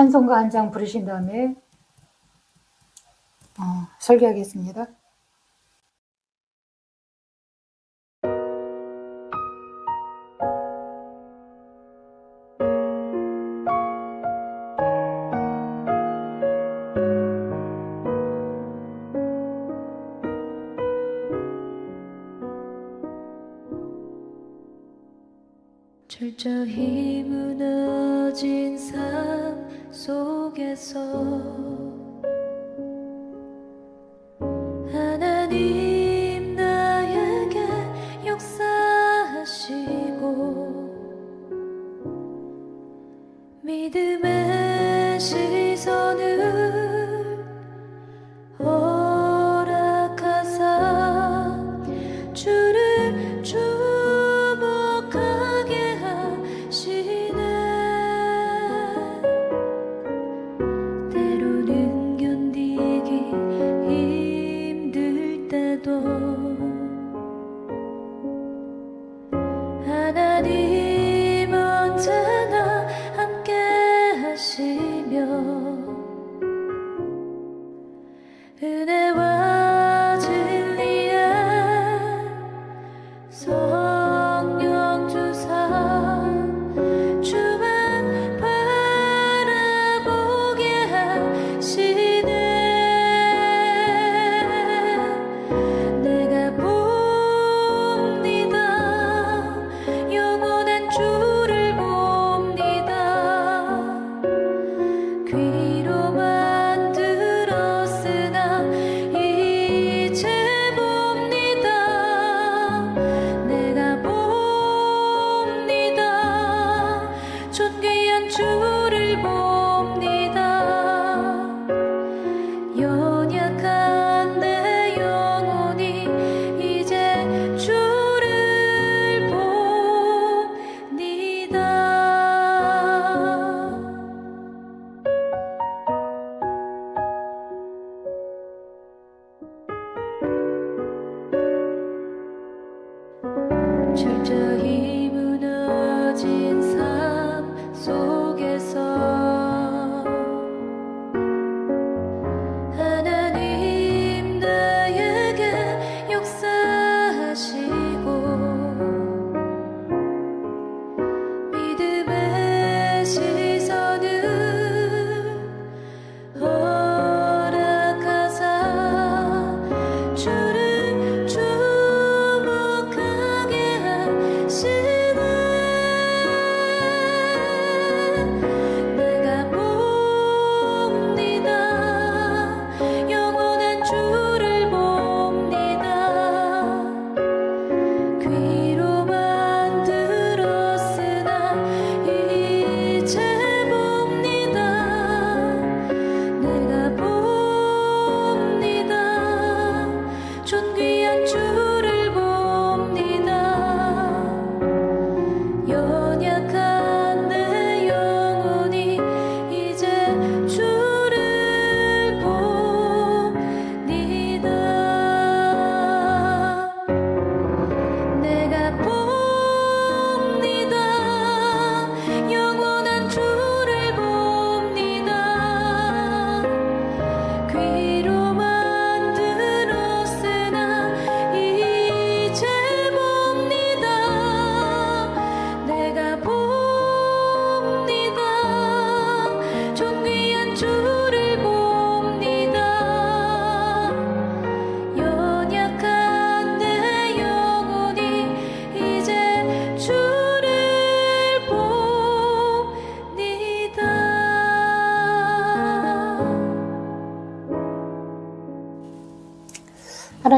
찬송가 한 장 부르신 다음에 어, 설교하겠습니다. 속에서 하나님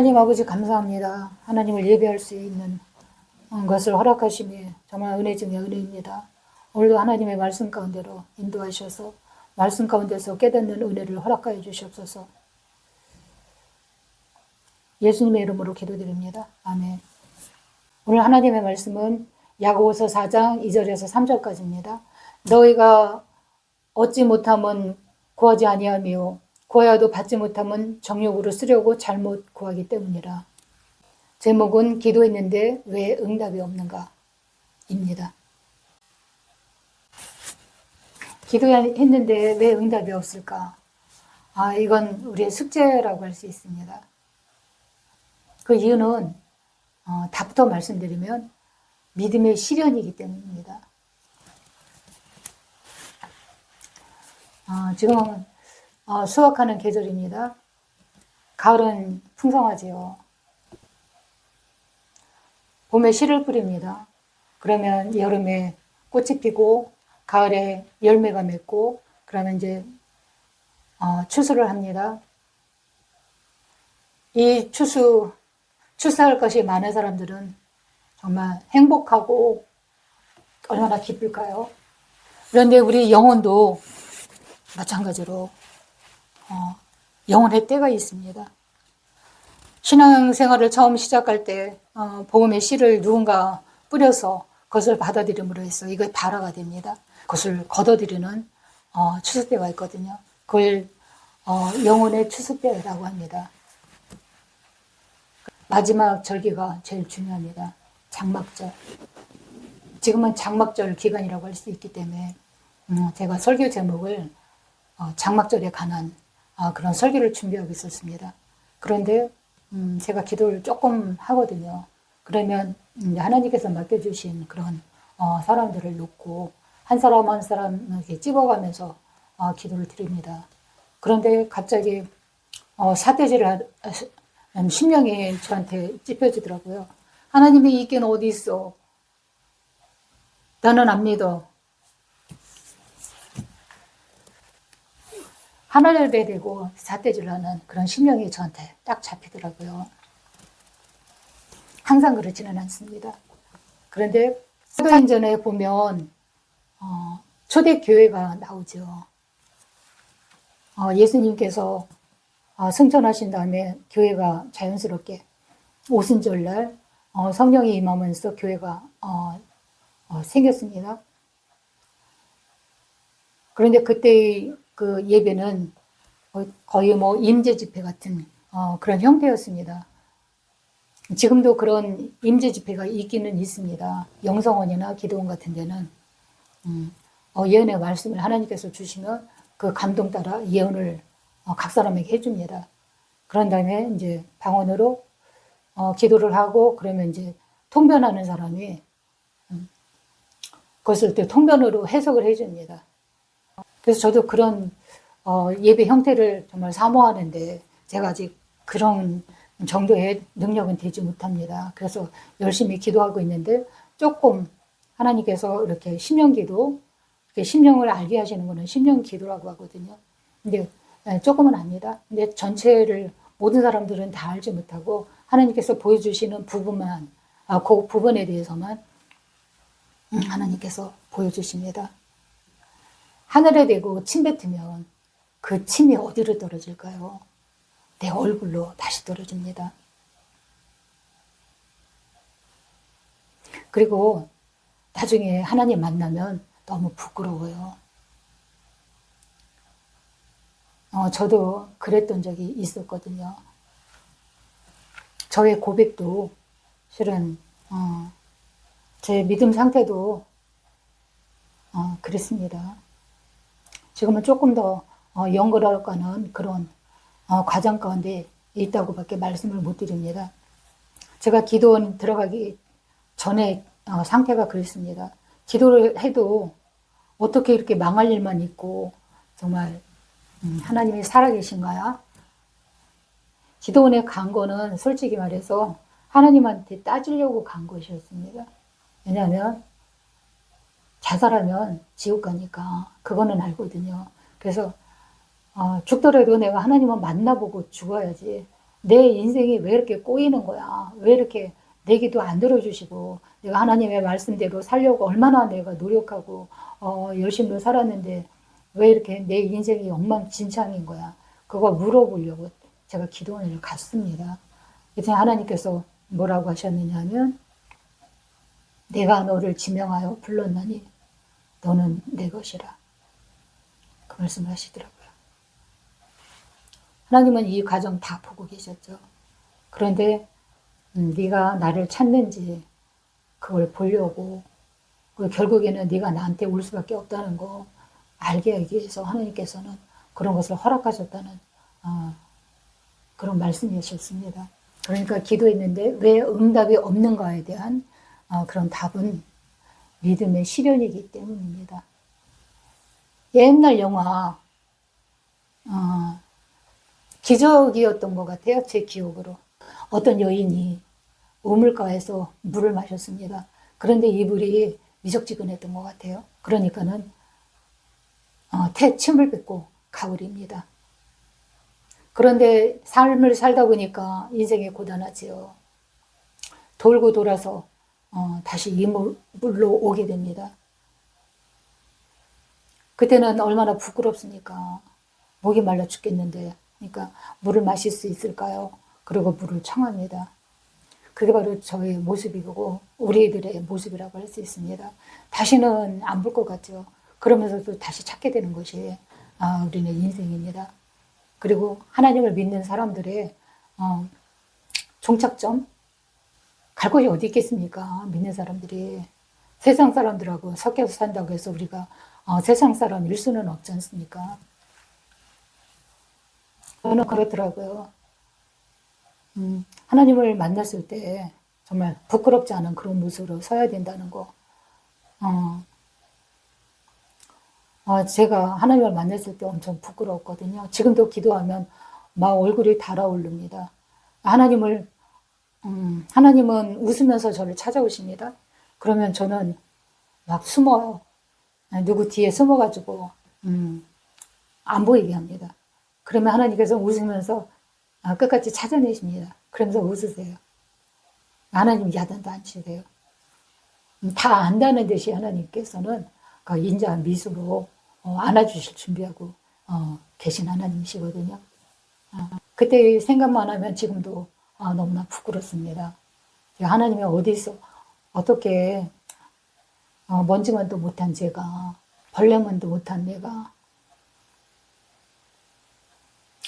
하나님 아버지 감사합니다. 하나님을 예배할 수 있는 것을 허락하심이 정말 은혜 중에 은혜입니다. 오늘도 하나님의 말씀 가운데로 인도하셔서 말씀 가운데서 깨닫는 은혜를 허락하여 주시옵소서. 예수님의 이름으로 기도드립니다. 아멘. 오늘 하나님의 말씀은 야고보서 4장 2절에서 3절까지입니다. 너희가 얻지 못함은 구하지 아니하며 구하여도 받지 못함은 정욕으로 쓰려고 잘못 구하기 때문이라. 제목은 기도했는데 왜 응답이 없는가? 입니다. 기도했는데 왜 응답이 없을까? 아, 이건 우리의 숙제라고 할 수 있습니다. 그 이유는 어, 답부터 말씀드리면 믿음의 시련이기 때문입니다. 어, 지금 어, 수확하는 계절입니다. 가을은 풍성하지요. 봄에 씨를 뿌립니다. 그러면 여름에 꽃이 피고 가을에 열매가 맺고 그러면 이제 어, 추수를 합니다. 이 추수 추수할 것이 많은 사람들은 정말 행복하고 얼마나 기쁠까요? 그런데 우리 영혼도 마찬가지로 어, 영혼의 때가 있습니다. 신앙생활을 처음 시작할 때 어, 복음의 씨를 누군가 뿌려서 그것을 받아들임으로 해서 이거 발화가 됩니다. 그것을 걷어들이는 어, 추수 때가 있거든요. 그걸 어, 영혼의 추수 때라고 합니다. 마지막 절기가 제일 중요합니다. 장막절. 지금은 장막절 기간이라고 할 수 있기 때문에 음, 제가 설교 제목을 어, 장막절에 관한 아, 그런 설교를 준비하고 있었습니다. 그런데 음, 제가 기도를 조금 하거든요. 그러면 음, 하나님께서 맡겨주신 그런 어, 사람들을 놓고 한 사람 한 사람 이렇게 찝어가면서 어, 기도를 드립니다. 그런데 갑자기 어, 하- 음, 심령이 저한테 찝혀지더라고요. 하나님의 이견 어디 있어? 나는 안 믿어. 하늘을 내리고 사태질하는 그런 심령이 저한테 딱 잡히더라고요. 항상 그렇지는 않습니다. 그런데 사도행전에 보면 어, 초대 교회가 나오죠. 어, 예수님께서 어, 승천하신 다음에 교회가 자연스럽게 오순절날 어, 성령이 임하면서 교회가 어, 어, 생겼습니다. 그런데 그때의 그 예배는 거- 거의 뭐 임재 집회 같은 어, 그런 형태였습니다. 지금도 그런 임재 집회가 있기는 있습니다. 영성원이나 기도원 같은 데는 음, 어, 예언의 말씀을 하나님께서 주시면 그 감동 따라 예언을 어, 각 사람에게 해줍니다. 그런 다음에 이제 방언으로 어, 기도를 하고 그러면 이제 통변하는 사람이 음, 그것을 또 통변으로 해석을 해줍니다. 그래서 저도 그런 어, 예배 형태를 정말 사모하는데 제가 아직 그런 정도의 능력은 되지 못합니다. 그래서 열심히 기도하고 있는데 조금 하나님께서 이렇게 심령기도 심령을 알게 하시는 거는 심령기도라고 하거든요. 근데 예, 조금은 압니다. 근데 전체를 모든 사람들은 다 알지 못하고 하나님께서 보여주시는 부분만 아, 그 부분에 대해서만 음, 하나님께서 보여주십니다. 하늘에 대고 침 뱉으면 그 침이 어디로 떨어질까요? 내 얼굴로 다시 떨어집니다. 그리고 나중에 하나님 만나면 너무 부끄러워요. 어, 저도 그랬던 적이 있었거든요. 저의 고백도 실은 어, 제 믿음 상태도 어, 그랬습니다. 지금은 조금 더 어, 연결하는 그런 어, 과정 가운데 있다고밖에 말씀을 못 드립니다. 제가 기도원 들어가기 전에 어, 상태가 그랬습니다. 기도를 해도 어떻게 이렇게 망할 일만 있고 정말 음, 하나님이 살아계신가요? 기도원에 간 거는 솔직히 말해서 하나님한테 따지려고 간 것이었습니다. 왜냐하면 자살하면 지옥 가니까 그거는 알거든요. 그래서 어, 죽더라도 내가 하나님을 만나보고 죽어야지. 내 인생이 왜 이렇게 꼬이는 거야? 왜 이렇게 내 기도 안 들어주시고 내가 하나님의 말씀대로 살려고 얼마나 내가 노력하고 어, 열심히 살았는데 왜 이렇게 내 인생이 엉망진창인 거야? 그거 물어보려고 제가 기도원을 갔습니다. 그래서 하나님께서 뭐라고 하셨느냐 하면 내가 너를 지명하여 불렀나니 너는 내 것이라. 그 말씀을 하시더라고요. 하나님은 이 과정 다 보고 계셨죠. 그런데 음, 네가 나를 찾는지 그걸 보려고 그 결국에는 네가 나한테 올 수밖에 없다는 거 알게 하기 위해서 하나님께서는 그런 것을 허락하셨다는 어, 그런 말씀이셨습니다. 그러니까 기도했는데 왜 응답이 없는가에 대한 어, 그런 답은 믿음의 실현이기 때문입니다. 옛날 영화 어, 기적이었던 것 같아요. 제 기억으로. 어떤 여인이 우물가에서 물을 마셨습니다. 그런데 이 물이 미적지근했던 것 같아요. 그러니까는 어, 태 침을 뱉고 가을입니다. 그런데 삶을 살다 보니까 인생이 고단하지요. 돌고 돌아서 어, 다시 이 물- 물로 오게 됩니다. 그때는 얼마나 부끄럽습니까? 목이 말라 죽겠는데, 그러니까 물을 마실 수 있을까요? 그리고 물을 청합니다. 그게 바로 저의 모습이고 우리들의 모습이라고 할 수 있습니다. 다시는 안 볼 것 같죠. 그러면서 또 다시 찾게 되는 것이 아, 우리는 인생입니다. 그리고 하나님을 믿는 사람들의 어, 종착점 갈 곳이 어디 있겠습니까? 믿는 사람들이 세상 사람들하고 섞여서 산다고 해서 우리가 어, 세상 사람 일 수는 없지 않습니까? 저는 그렇더라고요. 음, 하나님을 만났을 때 정말 부끄럽지 않은 그런 모습으로 서야 된다는 거. 어, 어, 제가 하나님을 만났을 때 엄청 부끄러웠거든요. 지금도 기도하면 막 얼굴이 달아오릅니다. 하나님을, 음, 하나님은 웃으면서 저를 찾아오십니다. 그러면 저는 막 숨어요. 누구 뒤에 숨어가지고, 음, 안 보이게 합니다. 그러면 하나님께서 웃으면서 아, 끝까지 찾아내십니다. 그러면서 웃으세요. 하나님 야단도 안 치세요. 음, 다 안다는 듯이 하나님께서는 그 인자한 미소로 어, 안아주실 준비하고 어, 계신 하나님이시거든요. 어, 그때 생각만 하면 지금도 아, 너무나 부끄럽습니다. 제가 하나님이 어디서 어떻게 어, 먼지만도 못한 제가 벌레만도 못한 내가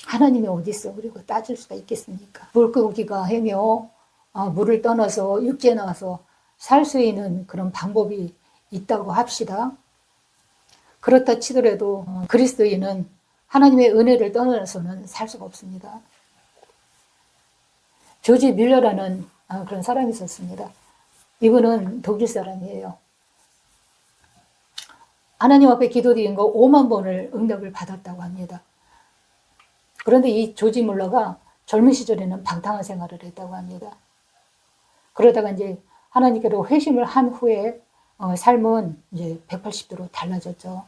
하나님이 어디 있어? 그리고 따질 수가 있겠습니까? 물고기가 헤며 아, 물을 떠나서 육지에 나와서 살 수 있는 그런 방법이 있다고 합시다. 그렇다 치더라도 어, 그리스도인은 하나님의 은혜를 떠나서는 살 수가 없습니다. 조지 밀러라는 아, 그런 사람이 있었습니다. 이분은 독일 사람이에요. 하나님 앞에 기도드린 거 5만 번을 응답을 받았다고 합니다. 그런데 이 조지 물러가 젊은 시절에는 방탕한 생활을 했다고 합니다. 그러다가 이제 하나님께로 회심을 한 후에 어, 삶은 이제 180도로 달라졌죠.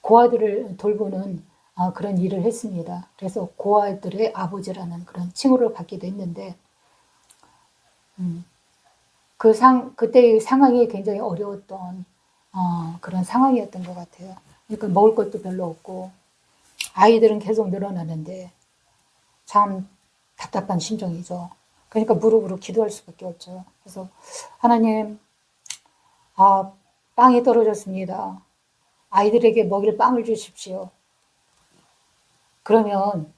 고아들을 돌보는 어, 그런 일을 했습니다. 그래서 고아들의 아버지라는 그런 칭호를 받기도 했는데, 음, 그 상, 그때의 상황이 굉장히 어려웠던 어, 그런 상황이었던 것 같아요. 그러니까 먹을 것도 별로 없고, 아이들은 계속 늘어나는데 참 답답한 심정이죠. 그러니까 무릎으로 기도할 수밖에 없죠. 그래서 하나님, 아, 빵이 떨어졌습니다. 아이들에게 먹일 빵을 주십시오. 그러면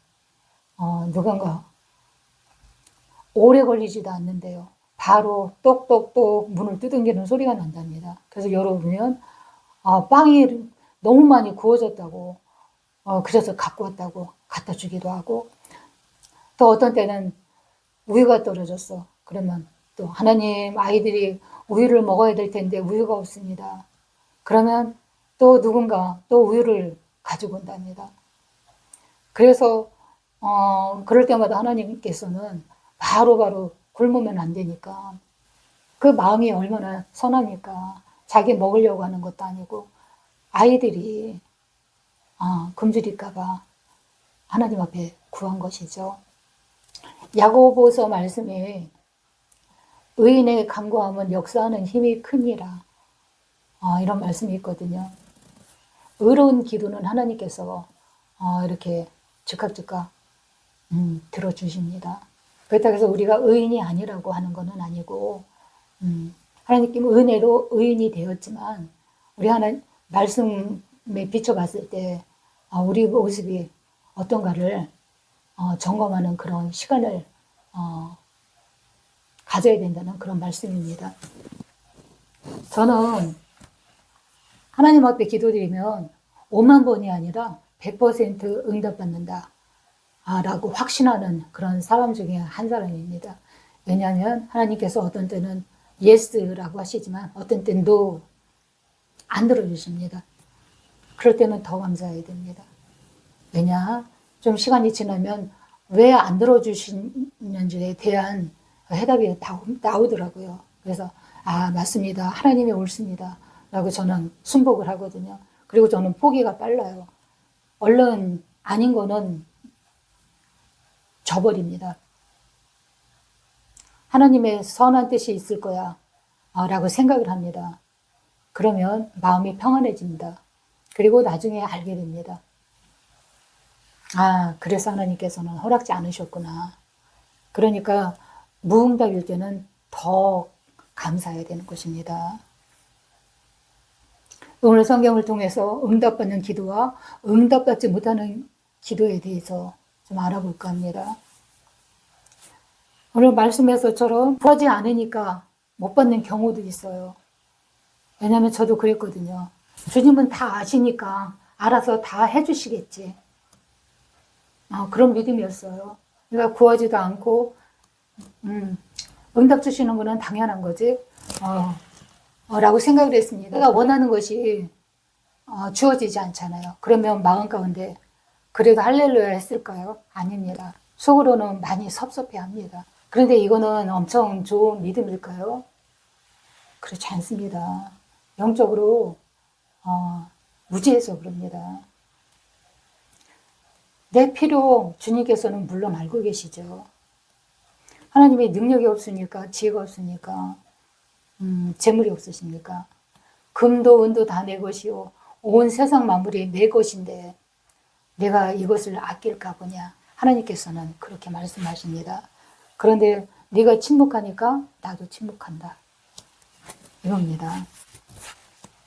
어, 누군가 오래 걸리지도 않는데요. 바로 똑똑똑 문을 두둥기는 소리가 난답니다. 그래서 열어보면 아, 빵이 너무 많이 구워졌다고 어, 그래서 갖고 왔다고 갖다 주기도 하고 또 어떤 때는 우유가 떨어졌어. 그러면 또 하나님 아이들이 우유를 먹어야 될 텐데 우유가 없습니다. 그러면 또 누군가 또 우유를 가지고 온답니다. 그래서 어, 그럴 때마다 하나님께서는 바로바로 굶으면 안 되니까 그 마음이 얼마나 선하니까 자기 먹으려고 하는 것도 아니고 아이들이 아, 굶주릴까봐 하나님 앞에 구한 것이죠. 야고보서 말씀에 의인의 간구함은 역사하는 힘이 크니라 아, 이런 말씀이 있거든요. 의로운 기도는 하나님께서 어, 이렇게 즉각즉각 음, 들어주십니다. 그렇다고 해서 우리가 의인이 아니라고 하는 것은 아니고 음, 하나님께 은혜로 의인이 되었지만 우리 하나 말씀에 비춰봤을 때 아, 우리 모습이 어떤가를 어, 점검하는 그런 시간을 어, 가져야 된다는 그런 말씀입니다. 저는 하나님 앞에 기도드리면 5만 번이 아니라 100% 응답받는다. 아, 라고 확신하는 그런 사람 중에 한 사람입니다. 왜냐하면 하나님께서 어떤 때는 예스라고 하시지만 어떤 때는 no 안 들어주십니다. 그럴 때는 더 감사해야 됩니다. 왜냐? 좀 시간이 지나면 왜 안 들어주시는지에 대한 해답이 다 나오더라고요. 그래서 아 맞습니다. 하나님이 옳습니다. 라고 저는 순복을 하거든요. 그리고 저는 포기가 빨라요. 얼른 아닌 거는 저버립니다. 하나님의 선한 뜻이 있을 거야. 아, 라고 생각을 합니다. 그러면 마음이 평안해집니다. 그리고 나중에 알게 됩니다. 아, 그래서 하나님께서는 허락지 않으셨구나. 그러니까 무응답일 때는 더 감사해야 되는 것입니다. 오늘 성경을 통해서 응답받는 기도와 응답받지 못하는 기도에 대해서 좀 알아볼까 합니다. 오늘 말씀에서처럼 구하지 않으니까 못 받는 경우도 있어요. 왜냐하면 저도 그랬거든요. 주님은 다 아시니까 알아서 다 해주시겠지. 아, 그런 믿음이었어요. 그러니까 구하지도 않고, 음, 응답 주시는 거는 당연한 거지. 어, 어, 라고 생각을 했습니다. 내가 원하는 것이 어, 주어지지 않잖아요. 그러면 마음 가운데 그래도 할렐루야 했을까요? 아닙니다. 속으로는 많이 섭섭해 합니다. 그런데 이거는 엄청 좋은 믿음일까요? 그렇지 않습니다. 영적으로 어, 무지해서 그럽니다. 내 필요 주님께서는 물론 알고 계시죠. 하나님의 능력이 없으니까 지혜가 없으니까 음, 재물이 없으십니까? 금도 은도 다 내 것이요 온 세상 만물이 내 것인데 내가 이것을 아낄까 보냐 하나님께서는 그렇게 말씀하십니다. 그런데 네가 침묵하니까 나도 침묵한다. 이겁니다.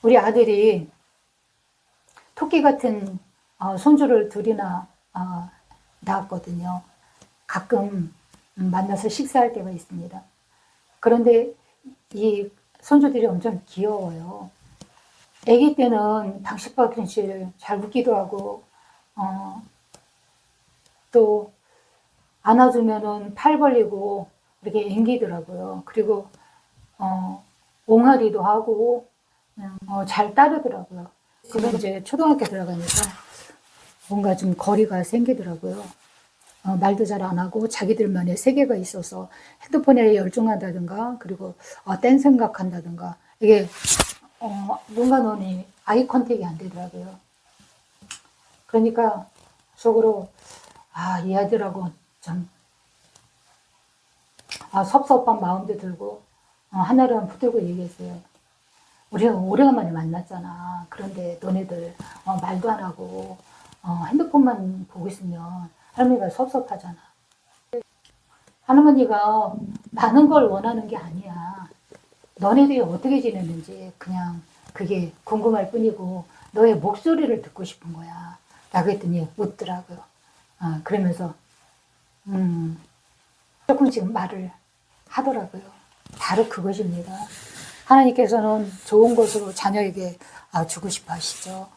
우리 아들이 토끼 같은 어, 손주를 둘이나 어, 낳았거든요. 가끔 음, 만나서 식사할 때가 있습니다. 그런데 이 손주들이 엄청 귀여워요. 아기 때는 당신박근실 잘 웃기도 하고 어, 또 안아주면은 팔 벌리고 이렇게 앵기더라고요. 그리고 어, 옹알이도 하고 음, 어, 잘 따르더라고요. 지금 이제 초등학교 들어가니까 뭔가 좀 거리가 생기더라고요. 어, 말도 잘 안 하고 자기들만의 세계가 있어서 핸드폰에 열중한다든가 그리고 어, 딴 생각한다든가 이게 어, 눈과 눈이 아이 컨택이 안 되더라고요. 그러니까 속으로 아, 이 아들하고 좀 아, 섭섭한 마음도 들고 어, 하나를 붙들고 얘기했어요. 우리가 오래간만에 만났잖아. 그런데 너네들 어, 말도 안 하고 어, 핸드폰만 보고 있으면 할머니가 섭섭하잖아. 할머니가 많은 걸 원하는 게 아니야. 너네들이 어떻게 지내는지 그냥 그게 궁금할 뿐이고 너의 목소리를 듣고 싶은 거야. 라고 했더니 웃더라고요. 아, 그러면서 음, 조금씩 말을 하더라고요. 바로 그것입니다. 하나님께서는 좋은 것으로 자녀에게 아, 주고 싶어 하시죠.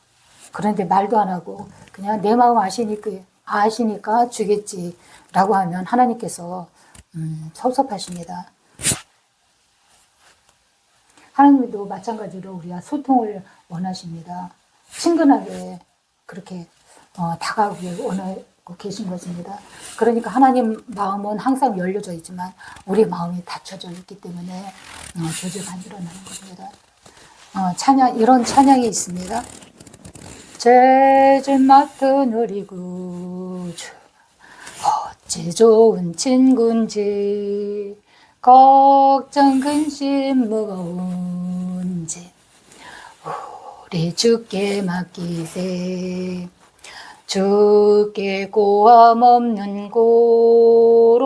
그런데 말도 안 하고 그냥 내 마음 아시니까, 아시니까 주겠지라고 하면 하나님께서 음, 섭섭하십니다. 하나님도 마찬가지로 우리와 소통을 원하십니다. 친근하게 그렇게 어, 다가오길 원하고 계신 것입니다. 그러니까 하나님 마음은 항상 열려져 있지만 우리 마음이 닫혀져 있기 때문에 어, 안 일어나는 겁니다. 어, 찬양 이런 찬양이 있습니다. 제주 맡은 우리 구주 어찌 좋은 친구인지 걱정 근심 무거운지 우리 주께 맡기세 주께 고함 없는 고로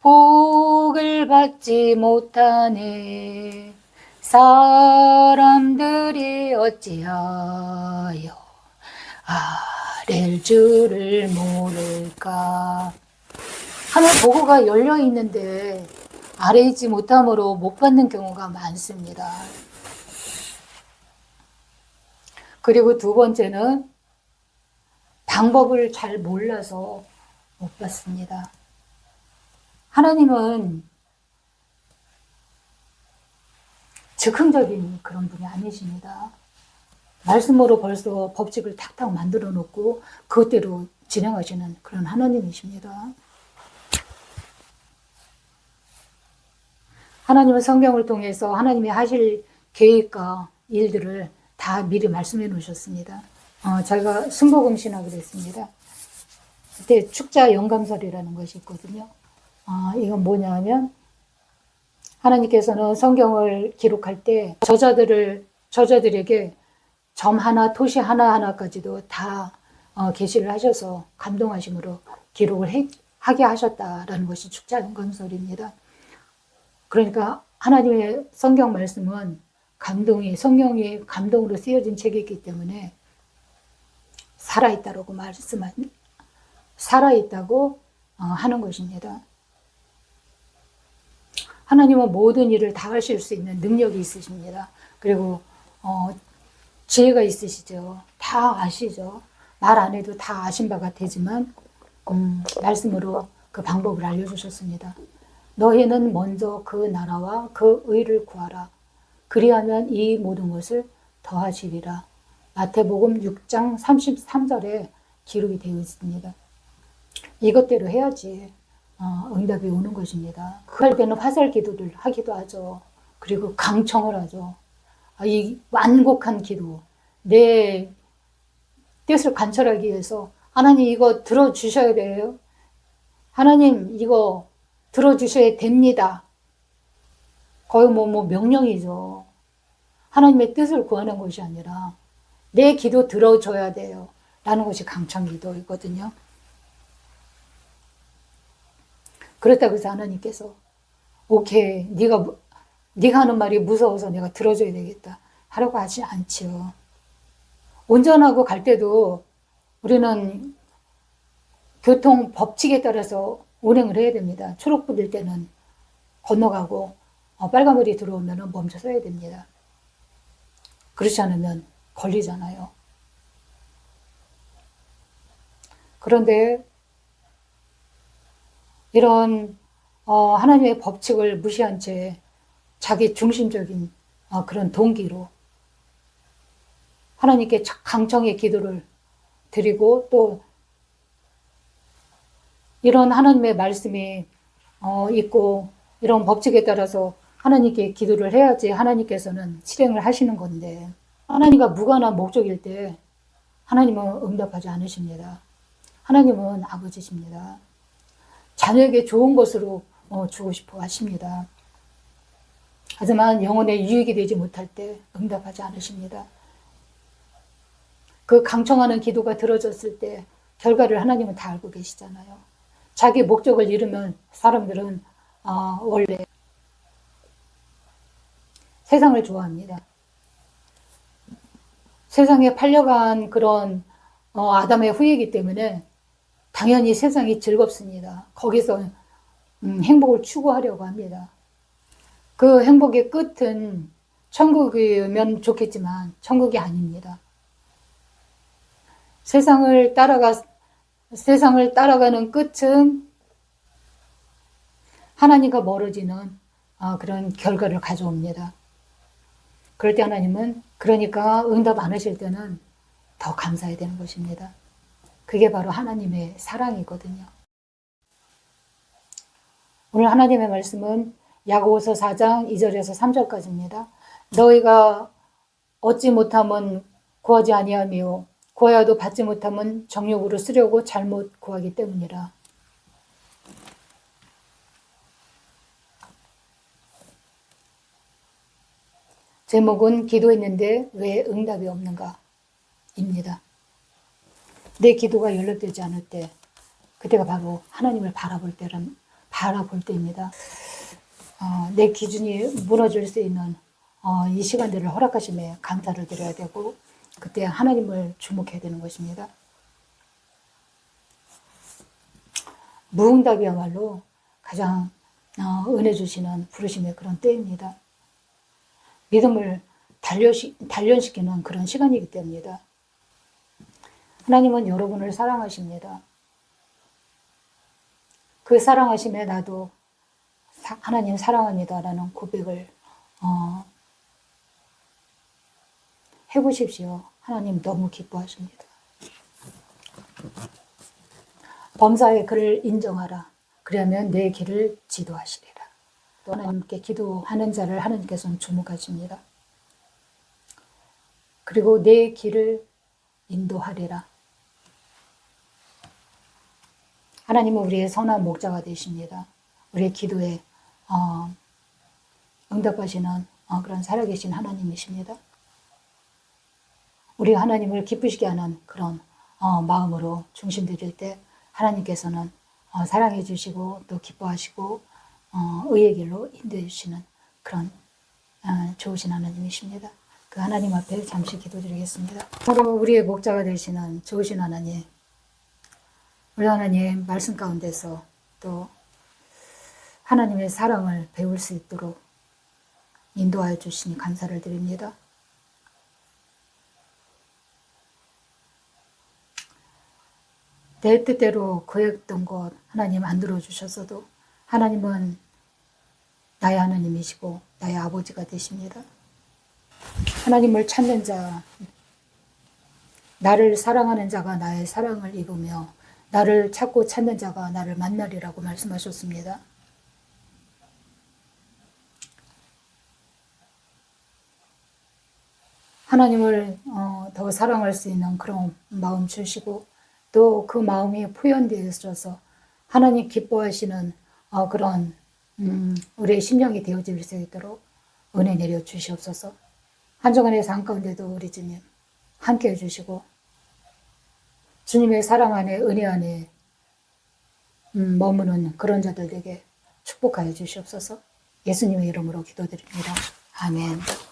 복을 받지 못하네 사람들이 어찌하여 아랠 줄을 모를까 하늘 보고가 열려 있는데 아래이지 못함으로 못 받는 경우가 많습니다. 그리고 두 번째는 방법을 잘 몰라서 못 받습니다. 하나님은 즉흥적인 그런 분이 아니십니다. 말씀으로 벌써 법칙을 탁탁 만들어 놓고 그것대로 진행하시는 그런 하나님이십니다. 하나님은 성경을 통해서 하나님이 하실 계획과 일들을 다 미리 말씀해 놓으셨습니다. 어, 저희가 승복음 신학을 했습니다. 그때 축자 영감설이라는 것이 있거든요. 어, 이건 뭐냐면 하나님께서는 성경을 기록할 때 저자들을 저자들에게 점 하나, 토시 하나 하나까지도 다 어, 계시를 하셔서 감동하심으로 기록을 해, 하게 하셨다라는 것이 축자 영감설입니다. 그러니까 하나님의 성경 말씀은 감동이 성경이 감동으로 쓰여진 책이기 때문에 살아있다라고 말씀한 살아있다고 어, 하는 것입니다. 하나님은 모든 일을 다 하실 수 있는 능력이 있으십니다. 그리고 어, 지혜가 있으시죠. 다 아시죠. 말 안 해도 다 아신 바가 되지만 음, 말씀으로 그 방법을 알려주셨습니다. 너희는 먼저 그 나라와 그 의를 구하라. 그리하면 이 모든 것을 더하시리라. 마태복음 6장 33절에 기록이 되어 있습니다. 이것대로 해야지 어, 응답이 오는 것입니다. 그럴 때는 화살 기도를 하기도 하죠. 그리고 강청을 하죠. 아, 이 완곡한 기도, 내 뜻을 관철하기 위해서 하나님 이거 들어주셔야 돼요. 하나님 이거 들어주셔야 됩니다. 거의 뭐, 뭐 명령이죠. 하나님의 뜻을 구하는 것이 아니라 내 기도 들어줘야 돼요. 라는 것이 강청 기도이거든요. 그렇다고 해서 하나님께서 오케이 네가 무- 네가 하는 말이 무서워서 내가 들어줘야 되겠다 하라고 하지 않지요. 운전하고 갈 때도 우리는 교통 법칙에 따라서 운행을 해야 됩니다. 초록불일 때는 건너가고 어, 빨간불이 들어오면 멈춰 서야 됩니다. 그렇지 않으면 걸리잖아요. 그런데 이런 어, 하나님의 법칙을 무시한 채 자기 중심적인 어, 그런 동기로 하나님께 강청의 기도를 드리고 또 이런 하나님의 말씀이 어, 있고 이런 법칙에 따라서 하나님께 기도를 해야지 하나님께서는 실행을 하시는 건데 하나님과 무관한 목적일 때 하나님은 응답하지 않으십니다. 하나님은 아버지십니다. 자녀에게 좋은 것으로 어, 주고 싶어 하십니다. 하지만 영혼의 유익이 되지 못할 때 응답하지 않으십니다. 그 강청하는 기도가 들어졌을 때 결과를 하나님은 다 알고 계시잖아요. 자기 목적을 이루면 사람들은 어, 원래 세상을 좋아합니다. 세상에 팔려간 그런 어, 아담의 후예이기 때문에 당연히 세상이 즐겁습니다. 거기서 음, 행복을 추구하려고 합니다. 그 행복의 끝은 천국이면 좋겠지만 천국이 아닙니다. 세상을 따라가 세상을 따라가는 끝은 하나님과 멀어지는 아, 그런 결과를 가져옵니다. 그럴 때 하나님은 그러니까 응답 안 하실 때는 더 감사해야 되는 것입니다. 그게 바로 하나님의 사랑이거든요. 오늘 하나님의 말씀은 야고보서 4장 2절에서 3절까지입니다. 너희가 얻지 못하면 구하지 아니하며 구하여도 받지 못하면 정욕으로 쓰려고 잘못 구하기 때문이라. 제목은 기도했는데 왜 응답이 없는가? 입니다. 내 기도가 연락되지 않을 때, 그때가 바로 하나님을 바라볼 때란, 바라볼 때입니다. 어, 내 기준이 무너질 수 있는 어, 이 시간들을 허락하심에 감사를 드려야 되고, 그때 하나님을 주목해야 되는 것입니다. 무응답이야말로 가장 어, 은혜 주시는 부르심의 그런 때입니다. 믿음을 단련시, 단련시키는 그런 시간이기 때문이다. 하나님은 여러분을 사랑하십니다. 그 사랑하심에 나도 사- 하나님 사랑합니다라는 고백을 어, 해보십시오. 하나님 너무 기뻐하십니다. 범사의 그를 인정하라. 그러면 내 길을 지도하시리라. 또 하나님께 기도하는 자를 하나님께서는 주목하십니다. 그리고 내 길을 인도하리라. 하나님은 우리의 선한 목자가 되십니다. 우리의 기도에 어, 응답하시는 어, 그런 살아계신 하나님이십니다. 우리 하나님을 기쁘시게 하는 그런 어, 마음으로 중심 드릴 때 하나님께서는 어, 사랑해 주시고 또 기뻐하시고 어, 의의 길로 인도해 주시는 그런 어, 좋으신 하나님이십니다. 그 하나님 앞에 잠시 기도드리겠습니다. 바로 우리의 목자가 되시는 좋으신 하나님, 우리 하나님 말씀 가운데서 또 하나님의 사랑을 배울 수 있도록 인도하여 주시니 감사를 드립니다. 내 뜻대로 구했던 것 하나님 안 들어주셨어도 하나님은 나의 하나님이시고 나의 아버지가 되십니다. 하나님을 찾는 자, 나를 사랑하는 자가 나의 사랑을 입으며 나를 찾고 찾는 자가 나를 만나리라고 말씀하셨습니다. 하나님을 어, 더 사랑할 수 있는 그런 마음 주시고 또 그 마음이 표현되어서 하나님 기뻐하시는 어, 그런 음, 우리의 심령이 되어질 수 있도록 은혜 내려 주시옵소서. 한 주간의 삶 가운데도 우리 주님 함께 해주시고 주님의 사랑 안에 은혜 안에 음, 머무는 그런 자들에게 축복하여 주시옵소서. 예수님의 이름으로 기도드립니다. 아멘.